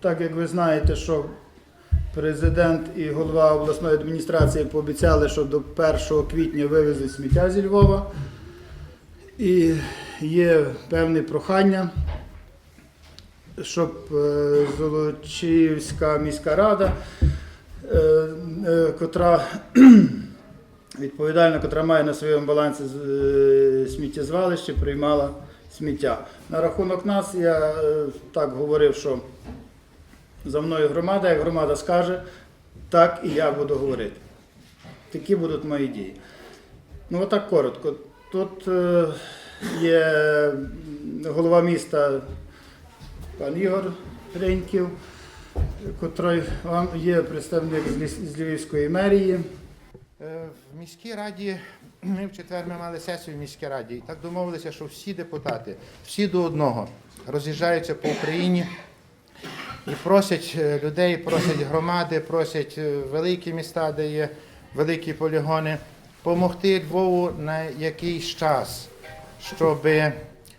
так як ви знаєте, що президент і голова обласної адміністрації пообіцяли, що до 1 квітня вивезуть сміття зі Львова. І є певне прохання, щоб е, Золочівська міська рада, е, е, котра відповідальна, котра має на своєму балансі сміттєзвалище, приймала сміття. На рахунок нас я так говорив, що за мною громада, як громада скаже, так і я буду говорити. Такі будуть мої дії. Ну, отак коротко. Тут е, є голова міста пан Ігор Реньків, котрий є представник з Львівської мерії. Е, В міській раді ми в четвер ми мали сесію в міській раді. І так домовилися, що всі депутати, всі до одного, роз'їжджаються по Україні і просять е, людей, просять громади, просять е, великі міста, де є великі полігони, допомогти Львову на якийсь час, щоб,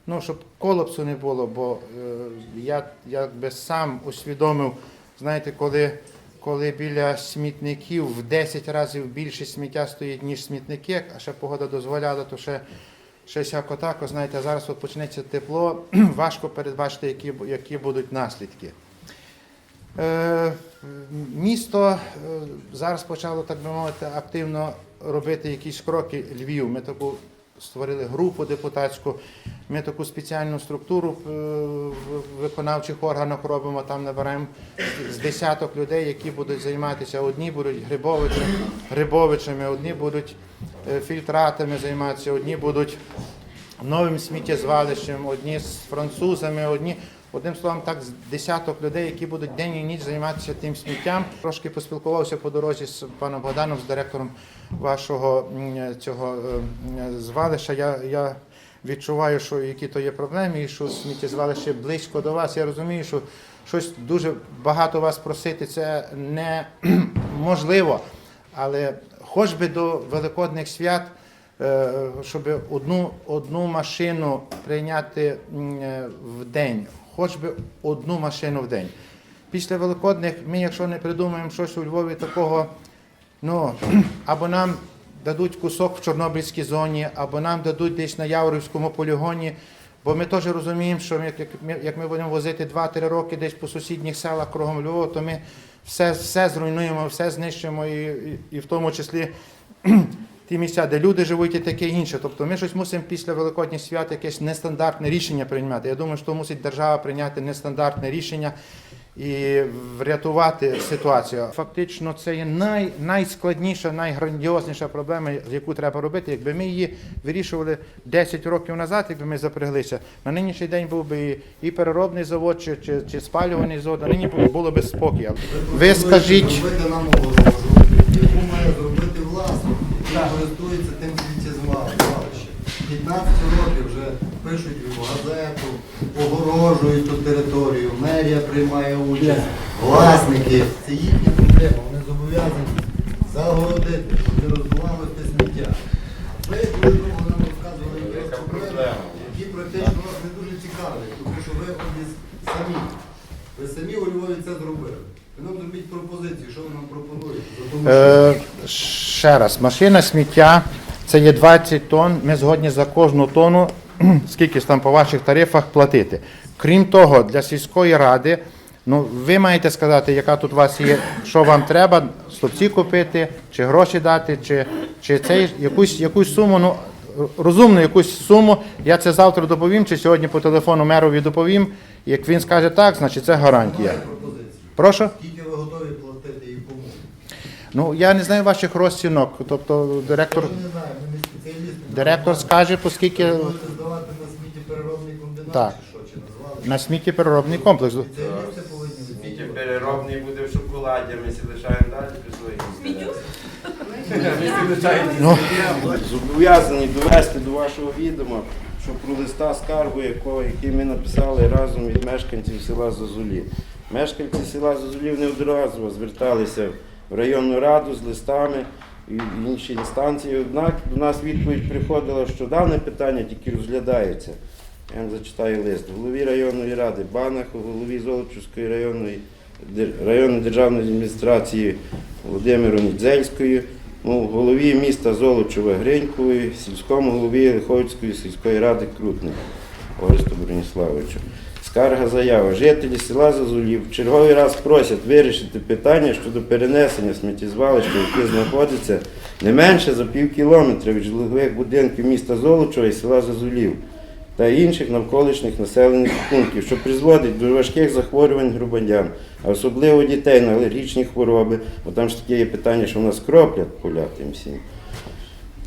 ну, щоб колапсу не було. Бо е, я якби сам усвідомив, знаєте, коли коли біля смітників в 10 разів більше сміття стоїть, ніж смітники, а ще погода дозволяла, то ще, ще всяко тако, знаєте, зараз от почнеться тепло, важко передбачити, які, які будуть наслідки. Е, місто е, зараз почало, так би мовити, активно робити якісь кроки Львів. Ми таку створили групу депутатську, ми таку спеціальну структуру е, в виконавчих органах робимо, там набираємо з десяток людей, які будуть займатися. Одні будуть грибовичами, грибовичами, одні будуть фільтратами займатися, одні будуть новим сміттєзвалищем, одні з французами, одні. Одним словом, так, з десяток людей, які будуть день і ніч займатися тим сміттям. Трошки поспілкувався по дорозі з паном Богданом, з директором вашого цього е, звалища. Я, я відчуваю, що які то є проблеми, і що сміттєзвалище близько до вас. Я розумію, що щось дуже багато вас просити це неможливо. Але хоч би до Великодних свят е, щоб одну, одну машину прийняти е, в день, хоч би одну машину в день. Після Великодних ми, якщо не придумаємо щось у Львові такого, ну, або нам дадуть кусок в Чорнобильській зоні, або нам дадуть десь на Яворівському полігоні. Бо ми теж розуміємо, що ми, як, ми, як ми будемо возити 2-3 роки десь по сусідніх селах кругом Львова, то ми все, все зруйнуємо, все знищимо, і, і, і в тому числі ті місця, де люди живуть, і таке інше. Тобто ми щось мусимо після Великодніх свят якесь нестандартне рішення приймати. Я думаю, що мусить держава прийняти нестандартне рішення і врятувати ситуацію. Фактично, це є най, найскладніша, найграндіозніша проблема, яку треба робити. Якби ми її вирішували 10 років назад, якби ми запряглися, на нинішній день був би і, переробний завод, чи, чи, чи спалювальний завод, а нині було би спокій. Ви скажіть. Зробити нам огорожу, яку має зробити власник, який користується тим сміттєзвалищем. 15 років вже пишуть в газету, огорожують ту територію, мерія приймає участь, власники. Це їхня проблема, вони зобов'язані загородити, щоб не роздувалося те сміття. Ви коли довго нам розказували якісь проблеми, які практично вас не дуже цікавлять, тому що ви самі. Ви самі у Львові це зробили. Ви нам зробіть пропозиції, що ви нам пропонуєте. Ще раз, машина сміття це є 20 тонн. Ми згодні за кожну тонну, скільки там по ваших тарифах платити. Крім того, для сільської ради, ну ви маєте сказати, яка тут у вас є, що вам треба, стопці купити, чи гроші дати, чи, чи цей, якусь, якусь суму. Ну, розумну якусь суму. Я це завтра доповім, чи сьогодні по телефону мерові доповім. Як він скаже так, значить це гарантія. Прошу. Скільки ви готові платити і кому? Ну я не знаю ваших розцінок. Тобто директор. Я не знаю, ми не спеціалісти. Директор скаже, оскільки Ви будете здавати на сміттєпереробний комбінат Так. чи що, чи назвали? на сміттєпереробний комплекс. Спеціалісти повинні Сміття відповідати. переробний буде в шоколаді, ми всі лишаємо далі по своїм. Ми всі Ну. Зобов'язані довести до вашого відома, що про листа скаргу, якого, який ми написали разом від мешканців села Зозулі. Мешканці села Зозулів неодноразово зверталися в районну раду з листами і інші інстанції. Однак до нас відповідь приходила, що дане питання тільки розглядається Я вам зачитаю лист. Голові районної ради Банаху, голові Золочівської районної районної державної адміністрації Володимиру Нідзельської, голові міста Золочева Гринькової, сільському голові Лиховської сільської ради Крутник Оресту Броніславовичу. Скарга заява. Жителі села Зазулів в черговий раз просять вирішити питання щодо перенесення сміттєзвалища, яке знаходиться не менше за пів кілометра від житлових будинків міста Золочева і села Зазулів та інших навколишніх населених пунктів, що призводить до важких захворювань громадян, а особливо дітей на алергічні хвороби, бо там ж таке є питання, що в нас кроплять поля тим всім.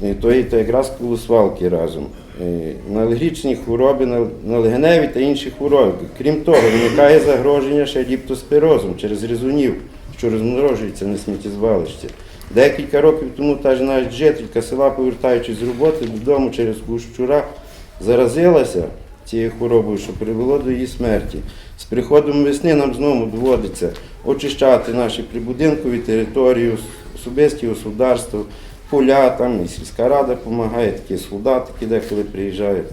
І то, і то якраз коло разом. Е, На алергічні хвороби, на, легеневі та інші хвороби. Крім того, виникає загроження ще ліптоспірозом через різунів, що розмножується на сміттєзвалищі. Декілька років тому та ж навіть жителька села, повертаючись з роботи додому через щура, заразилася цією хворобою, що привело до її смерті. З приходом весни нам знову доводиться очищати наші прибудинкові території, особисті господарства, поля, там і сільська рада допомагає, такі солдатики деколи приїжджають.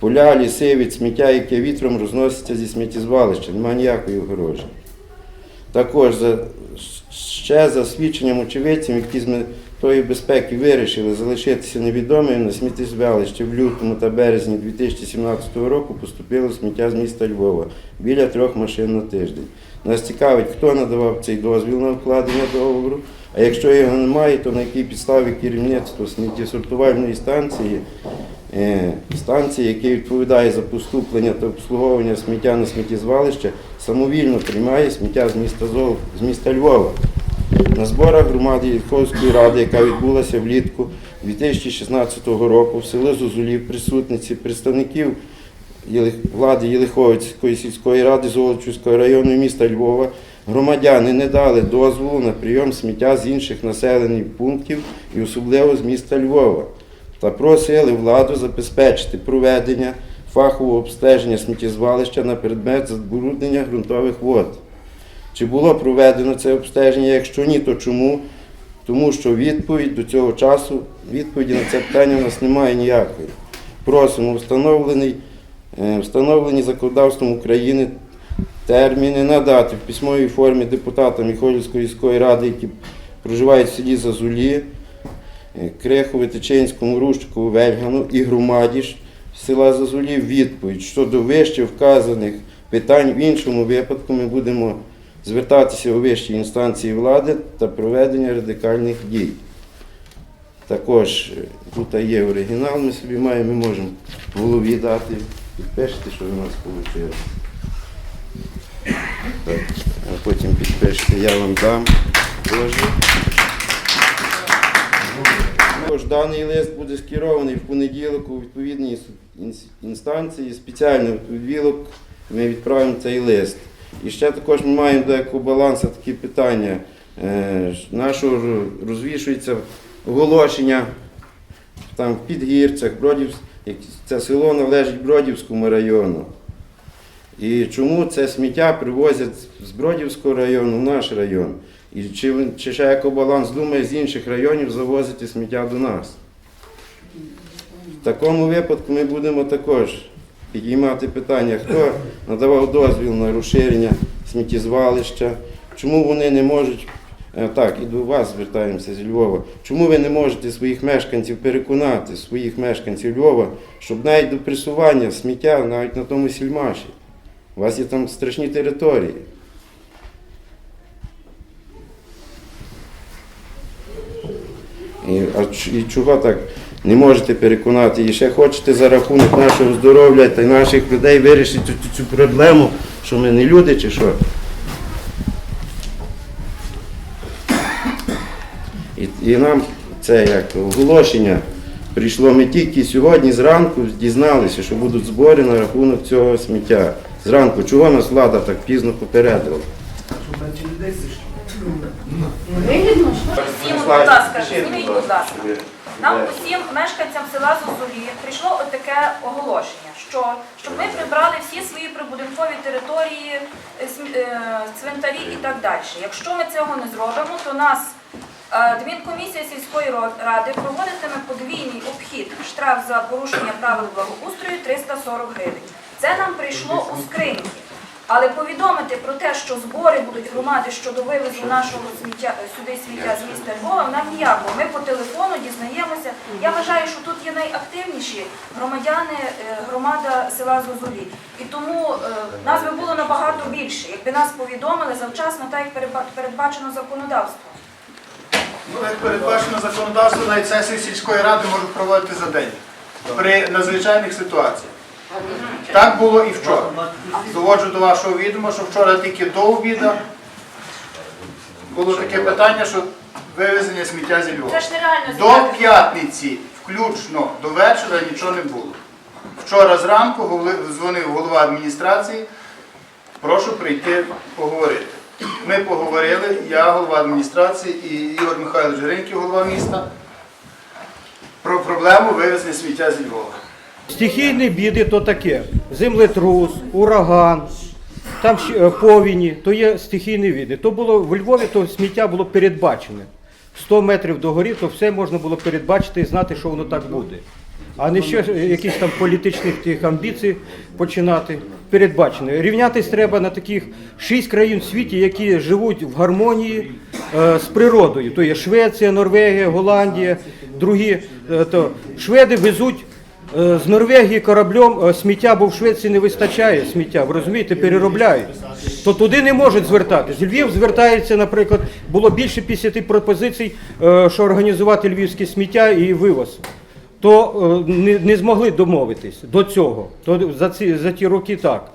Поля, ліси від сміття, яке вітром розноситься зі сміттєзвалища, немає ніякої огорожі. Також за, ще за свідченням очевидців, які з метою безпеки вирішили залишитися невідомими на сміттєзвалище в лютому та березні 2017 року поступило сміття з міста Львова біля трьох машин на тиждень. Нас цікавить, хто надавав цей дозвіл на вкладення договору, а якщо його немає, то на якій підставі керівництво сміттєсортувальної станції е, станції, яке відповідає за поступлення та обслуговування сміття на сміттєзвалище, самовільно приймає сміття з міста Зол, з міста Львова. На зборах громади Ільховської ради, яка відбулася влітку 2016 року, в село Зозулів присутниці представників влади Єлиховицької сільської ради Золочівського району міста Львова, громадяни не дали дозволу на прийом сміття з інших населених пунктів і особливо з міста Львова та просили владу забезпечити проведення фахового обстеження сміттєзвалища на предмет забруднення ґрунтових вод. Чи було проведено це обстеження? Якщо ні, то чому? Тому що відповідь до цього часу, відповіді на це питання у нас немає ніякої. Просимо встановлений, встановлені законодавством України терміни надати в письмовій формі депутатам Міхолівської міської ради, які проживають в селі Зазулі, е, Крехові, Тичинському, Вельгану і громаді села Зазулів відповідь щодо вище вказаних питань. В іншому випадку ми будемо звертатися у вищі інстанції влади та проведення радикальних дій. Також е, тут є оригінал, ми собі маємо, ми можемо в голові дати, підпишете, що у нас вийшло. А потім підпишете, я вам дам. Теж. Також даний лист буде скерований в понеділок у відповідній інстанції. Спеціально в понеділок ми відправимо цей лист. І ще також ми маємо до екобалансу такі питання. Е, Нашого розвішується оголошення там в Підгірцях, Бродів, як- це село належить Бродівському району. І чому це сміття привозять з Бродівського району в наш район? І чи, чи ще екобаланс думає з інших районів завозити сміття до нас? В такому випадку ми будемо також підіймати питання, хто надавав дозвіл на розширення сміттєзвалища, чому вони не можуть. Е, Так, і до вас звертаємося з Львова. Чому ви не можете своїх мешканців переконати, своїх мешканців Львова, щоб навіть до пресування сміття навіть на тому сільмаші? У вас є там страшні території. І, а і чого так не можете переконати? І ще хочете за рахунок нашого здоров'я та наших людей вирішити цю, цю проблему, що ми не люди чи що? І, нам це як оголошення прийшло. Ми тільки сьогодні зранку дізналися, що будуть збори на рахунок цього сміття. Зранку, чого нас влада так пізно попередила? Вигідно, що Всім, будь ласка, зніміть, будь ласка. Нам усім мешканцям села Зозулі прийшло отаке оголошення, що щоб ми прибрали всі свої прибудинкові території, е, е, цвинтарі і так далі. Якщо ми цього не зробимо, то нас Адмінкомісія сільської ради проводитиме подвійний обхід. Штраф за порушення правил благоустрою 340 гривень. Це нам прийшло у скриньки. Але повідомити про те, що збори будуть громади щодо вивезу нашого сміття сюди сміття з міста Львова, нам ніякого. Ми по телефону дізнаємося. Я вважаю, що тут є найактивніші громадяни е, громада села Зозулі. І тому е, нас би було набагато більше, якби нас повідомили завчасно, так як передбачено законодавством. Ну, як передбачено законодавство, навіть сесію сільської ради можуть проводити за день при надзвичайних ситуаціях. Так було і вчора. Доводжу до вашого відома, що вчора тільки до обіду було таке питання, що вивезення сміття зі Львова. Це ж нереально До зібрати. п'ятниці, включно до вечора, нічого не було. Вчора зранку голи- дзвонив голова адміністрації, прошу прийти поговорити. Ми поговорили, я голова адміністрації і Ігор Михайлович Гриньків, голова міста, про проблему вивезення сміття зі Львова. Стихійні біди то таке. Землетрус, ураган, там е, повіні, то є стихійні біди. То було в Львові, то сміття було передбачене. 100 метрів до горі, то все можна було передбачити і знати, що воно так буде. А не ще якісь там політичних тих амбіцій починати. Передбачене. Рівнятись треба на таких шість країн в світі, які живуть в гармонії е, з природою. То є Швеція, Норвегія, Голландія, другі. Е, то шведи везуть Е, З Норвегії кораблем е, сміття, бо в Швеції не вистачає сміття, ви розумієте, переробляють. То туди не можуть звертатись. Львів звертається, наприклад, було більше 50 пропозицій, е, що організувати львівське сміття і вивоз. То е, не, не змогли домовитись до цього. То за ці за ті роки так.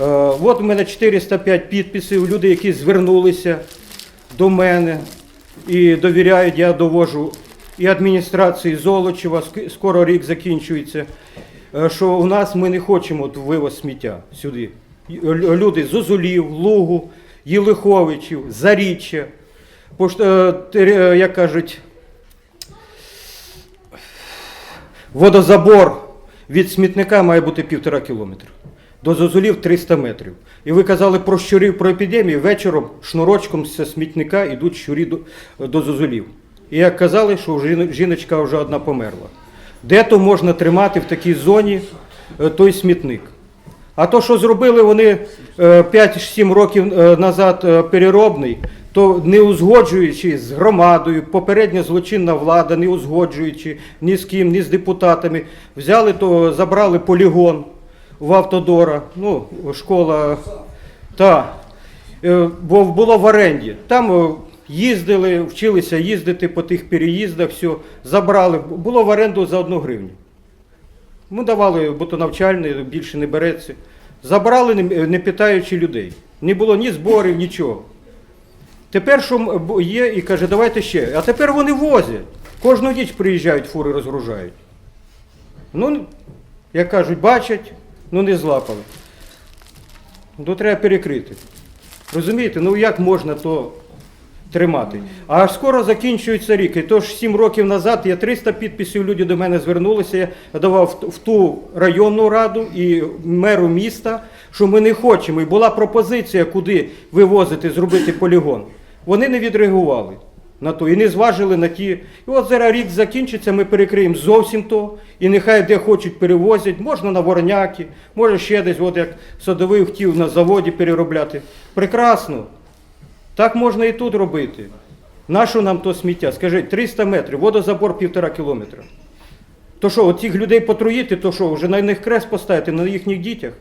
Е, От у мене 405 підписів, люди, які звернулися до мене і довіряють, я довожу і адміністрації Золочева, скоро рік закінчується, е, що у нас ми не хочемо вивоз сміття сюди. Люди з Озулів, Лугу, Єлиховичів, Заріччя, як кажуть, водозабор від смітника має бути півтора кілометра. До Зозулів 300 метрів. І ви казали про щурів, про епідемію. Вечором шнурочком з смітника йдуть щурі до, до Зозулів. І як казали, що жіночка вже одна померла. Де то можна тримати в такій зоні е, той смітник? А то, що зробили вони е, 5-7 років е, назад е, переробний, то не узгоджуючи з громадою, попередня злочинна влада, не узгоджуючи ні з ким, ні з депутатами, взяли то, забрали полігон в Автодора, ну, школа, та, е, бо було в оренді. Там е, їздили, вчилися їздити по тих переїздах, все, забрали, було в оренду за одну гривню. Ми давали, бо то навчальне, більше не береться. Забрали, не питаючи людей. Не було ні зборів, нічого. Тепер що є і каже, давайте ще. А тепер вони возять. Кожну ніч приїжджають, фури розгружають. Ну, як кажуть, бачать, ну не злапали. То треба перекрити. Розумієте, ну як можна то тримати? А скоро закінчується рік. І то ж 7 років назад я 300 підписів люди до мене звернулися. Я давав в ту районну раду і меру міста, що ми не хочемо. І була пропозиція, куди вивозити, зробити полігон. Вони не відреагували на то і не зважили на ті. І от зараз рік закінчиться, ми перекриємо зовсім то. І нехай де хочуть перевозять, можна на Ворняки, може ще десь, от як садовий хотів на заводі переробляти. Прекрасно. Так можна і тут робити. Нащо нам то сміття? Скажіть, 300 метрів, водозабор півтора кілометра. То що, от цих людей потруїти, то що, вже на них крест поставити, на їхніх дітях?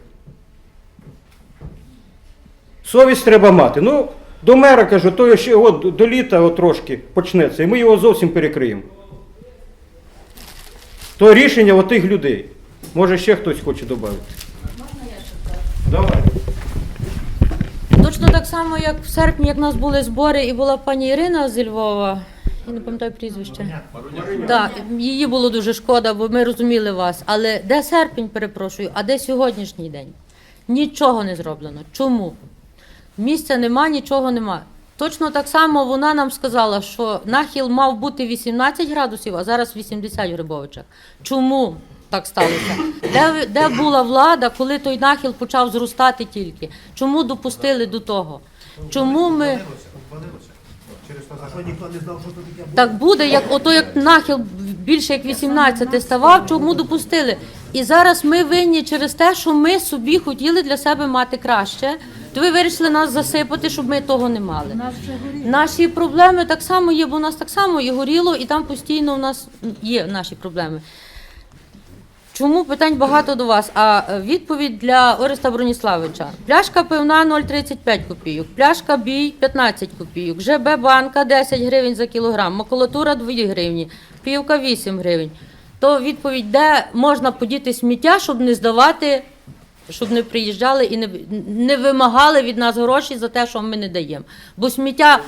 Совість треба мати. Ну, до мера кажу, то ще от до літа от трошки почнеться, і ми його зовсім перекриємо. То рішення от тих людей. Може ще хтось хоче додати. Давай. Точно так само, як в серпні, як в нас були збори, і була пані Ірина зі Львова. Я не пам'ятаю прізвище. Так, її було дуже шкода, бо ми розуміли вас. Але де серпень, перепрошую, а де сьогоднішній день? Нічого не зроблено. Чому? Місця нема, нічого нема. Точно так само вона нам сказала, що нахил мав бути 18 градусів, а зараз 80 в Грибовичах. Чому так сталося? Де, де була влада, коли той нахил почав зростати тільки? Чому допустили до того? Чому ми. Так буде, як ото як нахил більше як 18 ставав, чому допустили. І зараз ми винні через те, що ми собі хотіли для себе мати краще. То ви вирішили нас засипати, щоб ми того не мали. Наші проблеми так само є, бо у нас так само і горіло, і там постійно у нас є наші проблеми. Чому питань багато до вас? А е, відповідь для Ореста Броніславича. Пляшка пивна 0,35 копійок, пляшка бій 15 копійок, ЖБ банка 10 гривень за кілограм, макулатура 2 гривні, півка 8 гривень. То відповідь, де можна подіти сміття, щоб не здавати, щоб не приїжджали і не, не вимагали від нас гроші за те, що ми не даємо. Бо сміття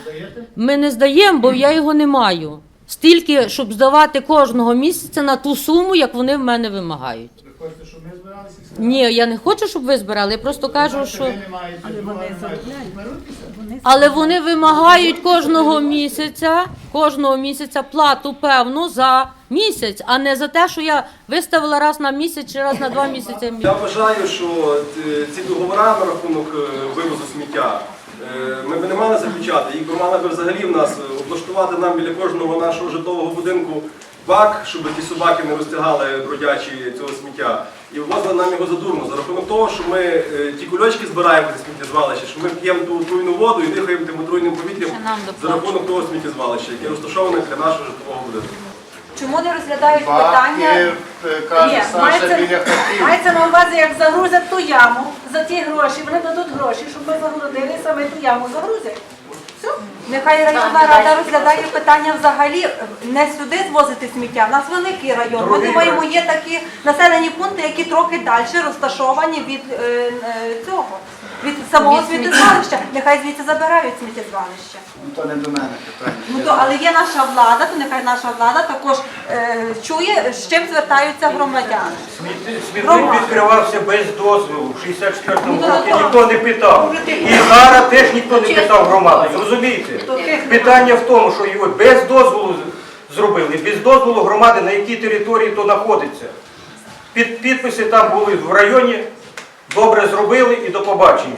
ми не здаємо, бо я його не маю. Стільки, щоб здавати кожного місяця на ту суму, як вони в мене вимагають. Хочете, щоб ми збиралися? Ні, я не хочу, щоб ви збирали. Я просто кажу, що Ви не маєте, не маєте. але вони вимагають кожного місяця, кожного місяця плату певну за місяць, а не за те, що я виставила раз на місяць чи раз на два місяці. Я вважаю, що е, ці договори на рахунок е, вивозу сміття е, ми б не мали заключати. Їх би мали би взагалі в нас е, облаштувати нам біля кожного нашого житлового будинку бак, щоб ті собаки не розтягали бродячі цього сміття. І ввозили нам його задурно. За рахунок того, що ми е, ті кульочки збираємо зі сміттєзвалища, що ми п'ємо ту отруйну воду і дихаємо тим отруйним повітрям Ще нам за рахунок того сміттєзвалища, яке розташоване для нашого житлового будинку. Чому не розглядають питання? Баки, е, каже Ні, Саша, мається, біля хатів. мається на увазі, як загрузять ту яму за ті гроші, вони дадуть гроші, щоб ми загородили саме ту яму загрузять. Все. Нехай районна рада розглядає питання взагалі не сюди звозити сміття. У нас великий район. Ми думаємо, є такі населені пункти, які трохи далі розташовані від е, е, цього, від самого сміттєзвалища. Нехай звідси забирають сміттєзвалище. Ну то не до мене питання. Ну то але є наша влада, то нехай наша влада також е, чує, з чим звертаються громадяни. Смітник відкривався без дозволу в 64-му Ну, році, то- ніхто не питав. І зараз теж ніхто не питав громади. Зрозумієте? Питання в тому, що його без дозволу з- зробили, без дозволу громади, на якій території то знаходиться. Під, підписи там були в районі, добре зробили і до побачення.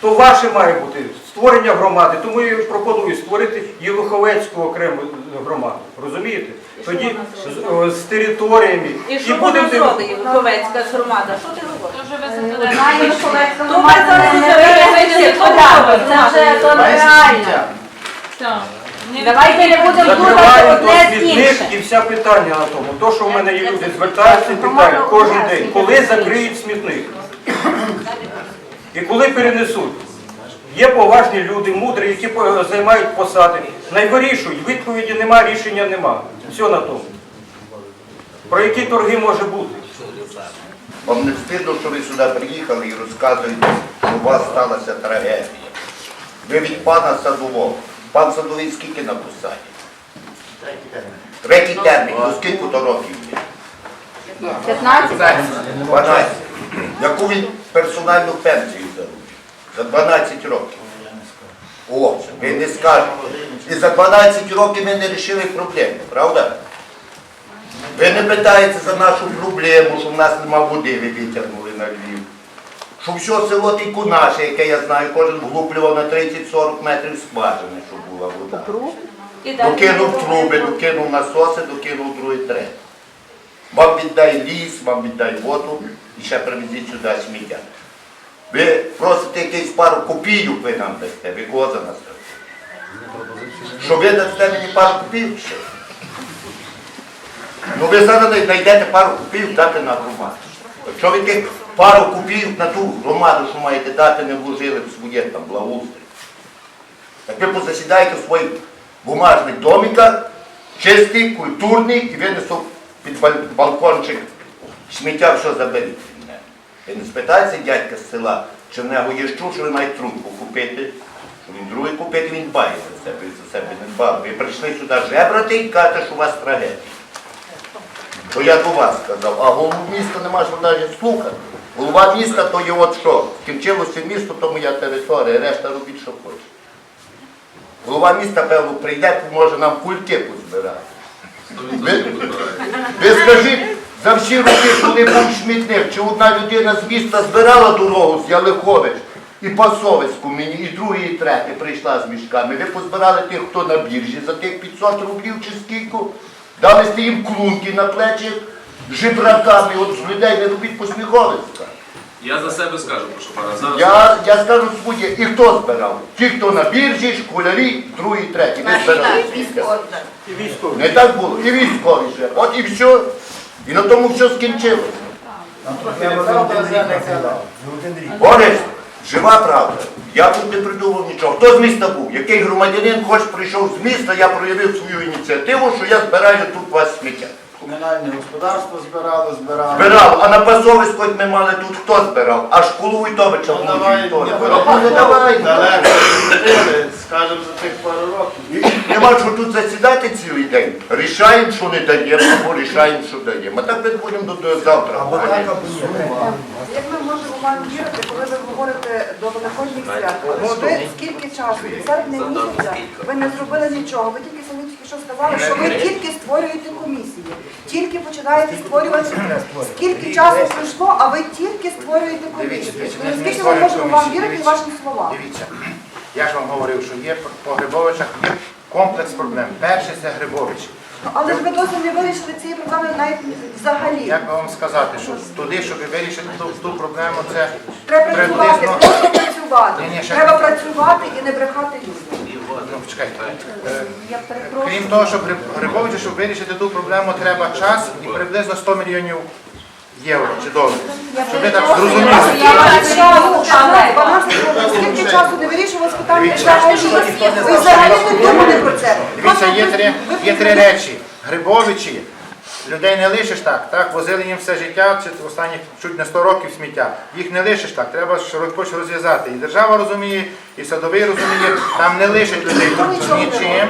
То ваше має бути створення громади, тому я пропоную створити Єлуховецьку окрему громаду. Розумієте? Тоді з, з територіями. І що вона дивитися. зробить, громада? Що ти говориш? Знаєш, ми зараз не вийдемо Це вже то нереально. Давайте не будемо плутати Закриваємо то одне з смітник іншим. і вся питання на тому. То, що в мене є люди звертаються і питають кожен день, коли закриють смітник. І коли перенесуть. Є поважні люди, мудрі, які по- займають посади. Не вирішують, відповіді нема, рішення нема. Все на тому. Про які торги може бути? Вам не встидно, що ви сюди приїхали і розказуєте, що у вас сталася трагедія. Ви від пана Садового. Пан Садовий скільки на посаді? Третій термін, ну скільки то років є? 15? 12. Яку він персональну пенсію заробив? За 12 років. О, ви не скажете. І за 12 років ми не вирішили проблему, правда? Ви не питаєте за нашу проблему, що в нас нема води, ви витягнули на Львів. Що все село тільки наше, яке я знаю, кожен влуплював на 30-40 метрів скважини, щоб була вода. І далі Докинув труби, докинув насоси, докинув другий третій. Вам віддай ліс, вам віддай воду і ще привезіть сюди сміття. Ви просите якийсь пару копійок ви нам дасте, ви кого за нас дасте? Що ви дасте мені пару копійок ще? Ну ви зараз знайдете пару копійок дати на громаду. Якщо ви тих пару копійок на ту громаду, що маєте дати, не вложили в своє там благоустрій. Так ви позасідаєте в своїх бумажних домиках, чисті, культурні, і винесу під балкончик сміття, все заберіть. Ви не спитаєте дядька з села, чи в нього є що, що він має трубку купити, що він другий купити, він дбає за себе, за себе не дбали. Ви прийшли сюди жебрати і кажете, що у вас трагедія. То я до вас сказав, а голову міста не можна навіть слухати. Голова міста то є от що, скінчилося місто, то моя територія, решта робіть, що хочете. Голова міста, певно, прийде, може нам кульки позбирати. Ви, ви скажіть, за всі роки, коли був смітник, чи одна людина з міста збирала дорогу з Ялихович І по совіську мені, і друге, і третє прийшла з мішками. Ви позбирали тих, хто на біржі за тих 500 рублів чи скільки, дали їм клунки на плечі жебраками, от з людей не робіть посміховицька. Я за себе скажу, прошу пана. Зараз Я, я скажу своє, і хто збирав? Ті, хто на біржі, школярі, другий, третій. Ви збирали. Не так було. І військові ще. От і все. І на тому все скінчилося. Борис, жива правда. Я тут не придумав нічого. Хто з міста був? Який громадянин хоч прийшов з міста, я проявив свою ініціативу, що я збираю тут вас сміття. Комунальне господарство збирало, збирало. Збирав, а на пасовисько ми мали тут хто збирав? Аж колу Войтовича Ну, давай, не будемо? Ну, не давай. далеко ходили, скажемо за тих пару років. Нема що тут засідати цілий день. Рішаємо, що не даємо, або рішаємо, що даємо. А так ми будемо до, до завтра. Або так, або Як ми можемо вам вірити, коли ви говорите до великодніх свят? Ви скільки часу, від серпня місяця, ви не зробили нічого. Ви тільки самі тільки що сказали, що ви тільки створюєте комісії, тільки починаєте створювати. Скільки часу пройшло, а ви тільки створюєте комісії. Ну, ми Скільки ми можемо вам вірити вашим словам? Дивіться, я ж вам говорив, що є по Грибовичах є комплекс проблем. Перший це Грибович. Ну, Але ж ви досі не вирішили цієї проблеми навіть взагалі. Як би вам сказати, що туди, щоб вирішити ту, ту проблему, це Треба працювати, просто працювати. Ні, ні, ще- Треба працювати і не брехати людям. Ну, чекайте. Е, Я перепрошую. Крім того, щоб Гриб- Грибовичу, щоб вирішити ту проблему, треба час і приблизно 100 мільйонів євро чи доларів. Щоб ви так зрозуміли. Скільки часу не вирішувалось питання Ви взагалі не думали про це. Дивіться, є три речі. Грибовичі, людей не лишиш так, так, возили їм все життя, чи останні чуть не 100 років сміття. Їх не лишиш так, треба щось розв'язати. І держава розуміє, і садовий розуміє, там не лишать людей нічим.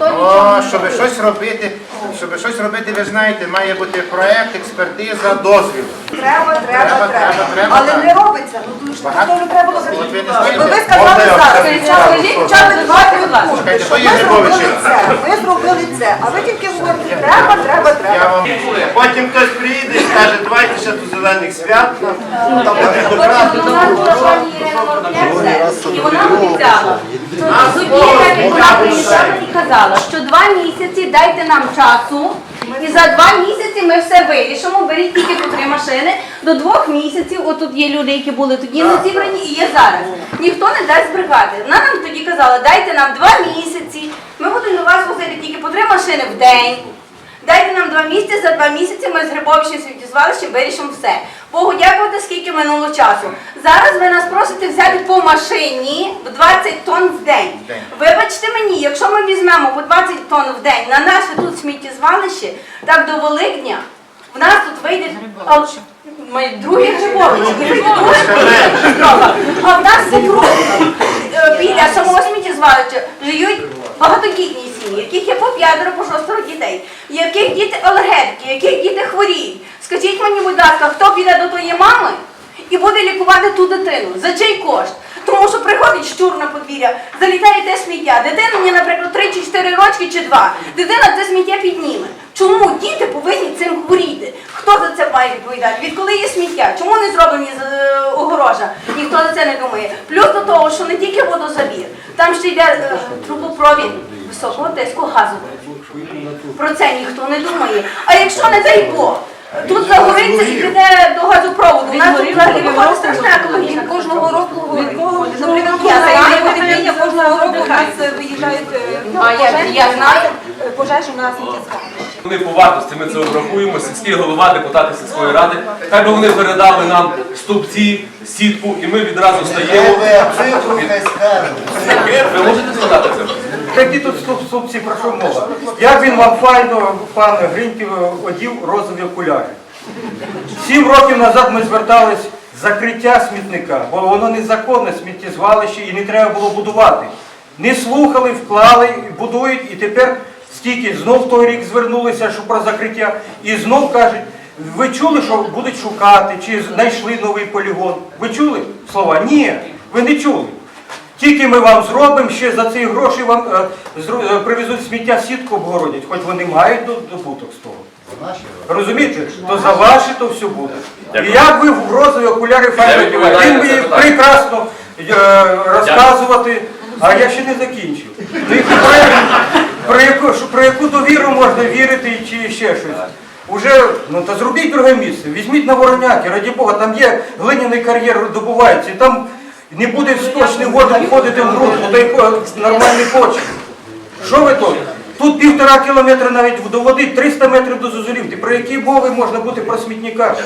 О, щоб щось робити, щоб щось робити, ви знаєте, має бути проект, експертиза, дозвіл. Треба, треба, Треба, треба. треба, треба, Але не робиться. Ну, дуже треба знаєте, Якби ви сказали зараз, хоча б два три що то ви зробили це, ви зробили це, а ви тільки говорите, треба, треба, Я вам Потім хтось приїде і скаже, давайте ще до зелених свят. І вона обіцяла. Тоді вона приїжджала і казала, що два місяці дайте нам часу, і за два місяці ми все вирішимо. Беріть тільки по три машини. До двох місяців, отут є люди, які були тоді не зібрані і є зараз. Ніхто не дасть бригади. Вона нам тоді казала, дайте нам два місяці. Ми будемо до вас возити тільки по три машини в день. Дайте нам два місяці, за два місяці ми з Грибовичем сміттєзвалищем вирішимо все. Богу дякувати, скільки минуло часу. Зараз ви нас просите взяти по машині в 20 тонн в день. Вибачте мені, якщо ми візьмемо по 20 тонн в день на наше тут сміттєзвалище, так до Великдня в нас тут вийде ми другі Грибовичі, друге катастрофа. А в нас тут е, біля самого сміттєзвалища живуть багатодітні сім'ї, яких є по п'ятеро, по шостеро дітей, яких діти алергетики, яких діти хворіють. Скажіть мені, будь ласка, хто піде до тої мами і буде лікувати ту дитину? За чий кошт? Тому що приходить щур на подвір'я, залітає те сміття. Дитина мені, наприклад, 3 чи 4 рочки чи 2. Дитина це сміття підніме. Чому діти повинні цим хворіти? Хто за це має відповідати? Відколи є сміття? Чому не зроблені е, огорожа? Ніхто за це не думає. Плюс до того, що не тільки водозабір, там ще йде е, трубопровід високого тиску газу. Про це ніхто не думає. А якщо не дай Бог, тут загориться і піде до газопроводу. У нас тут взагалі виходить страшна екологічна. Кожного року потепління кожного року у нас виїжджають е, ну, пожежі, знаю. е, на сміттєзвалищі. Вони по вартості, ми це обрахуємо, сільський голова, депутати сільської ради. Хай би вони передали нам стовпці, сітку, і ми відразу стаємо. Ви можете сказати це? Які тут стоп, стопці про що мова? Як він вам файно, пан Гриньків, одів розові окуляри? Сім років назад ми звертались закриття смітника, бо воно незаконне сміттєзвалище і не треба було будувати. Не слухали, вклали, будують, і тепер стільки знов той рік звернулися, що про закриття, і знов кажуть, ви чули, що будуть шукати, чи знайшли новий полігон? Ви чули слова? Ні, ви не чули. Тільки ми вам зробимо, ще за ці гроші вам е, е, привезуть сміття, сітку обгородять, хоч вони мають до- добуток з того. Розумієте? То за ваші то все буде. І як ви в розові окуляри файно Дякую, одягаєте, він питання. прекрасно е, розказувати, а я ще не закінчив. Ну, і про, про, яку, що- про яку довіру можна вірити чи ще щось. Уже, ну то зробіть друге місце, візьміть на вороняки, раді Бога, там є глиняний кар'єр добувається, і там не буде сточний води входити в ґрунт, бо то нормальний почерк. Що ви тут? Тут півтора кілометра навіть до води, 300 метрів до зозулів. Ти про які мови можна бути про смітника?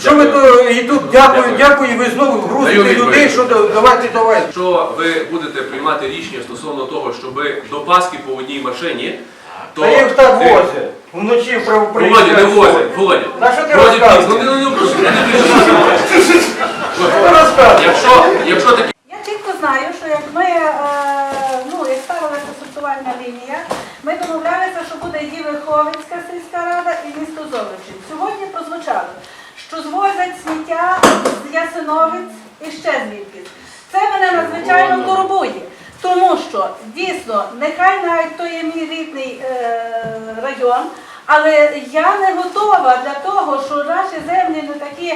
Що ви то і тут дякую, дякую, і ви знову грузите людей, що давайте, давайте. Якщо ви будете приймати рішення стосовно того, щоб до Пасхи по одній машині, то Та їх так возять. Вночі про Володя, не возять, Володя. На що ти розказуєш? Якщо, якщо такі Я чітко знаю, що як ми е, ну, як ставилася сортувальна лінія, ми домовлялися, що буде і Верховинська сільська рада, і місто Золочів. Сьогодні прозвучало, що звозять сміття з Ясиновець і ще звідкись. Це мене надзвичайно турбує. Тому що дійсно, нехай навіть то є мій рідний е, район, але я не готова для того, що наші землі не такі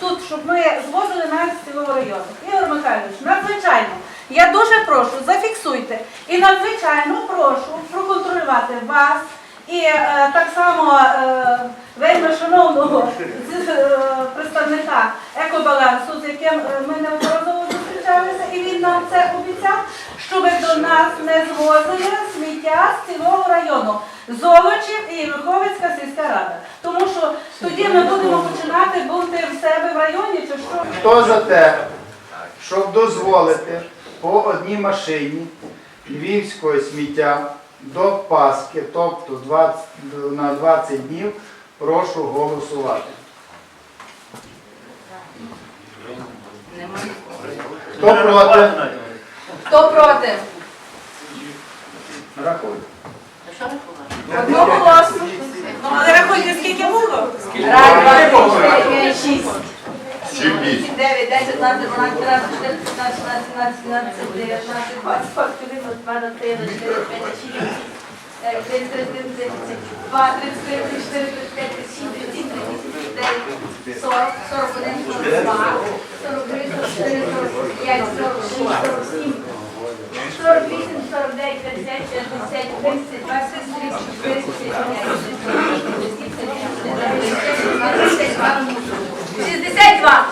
тут, щоб ми звозили навіть з цілого району. Ігор Михайлович, надзвичайно, я дуже прошу, зафіксуйте і надзвичайно прошу проконтролювати вас і е, так само е, вельми шановного е, представника екобалансу, з яким ми ми неодноразово зустрічалися, і він нам це обіцяв, щоб до нас не звозили сміття з цілого району. Золочів і Верховицька сільська рада. Тому що тоді ми будемо починати бути в себе в районі чи що. Хто за те, щоб дозволити по одній машині львівського сміття до Пасхи, тобто 20, на 20 днів, прошу голосувати. Хто проти? Хто проти? Рахуй. Одноголосно. Ну, але рахуйте, скільки було? Раз, два, три, чотири, п'ять, шість. Сім, вісім, дев'ять, десять, одинадцять, дванадцять, тринадцять, чотирнадцять, п'ятнадцять, шістнадцять, сімнадцять, дев'ятнадцять, двадцять, двадцять один, двадцять два, двадцять три, двадцять чотири, п'ять, шість, 32, 33, 34, 35, 37, 37, 39, 40, 41, 42, 43, 44, 45, 46, 47, 48, 49, 50, 60, 32, 33,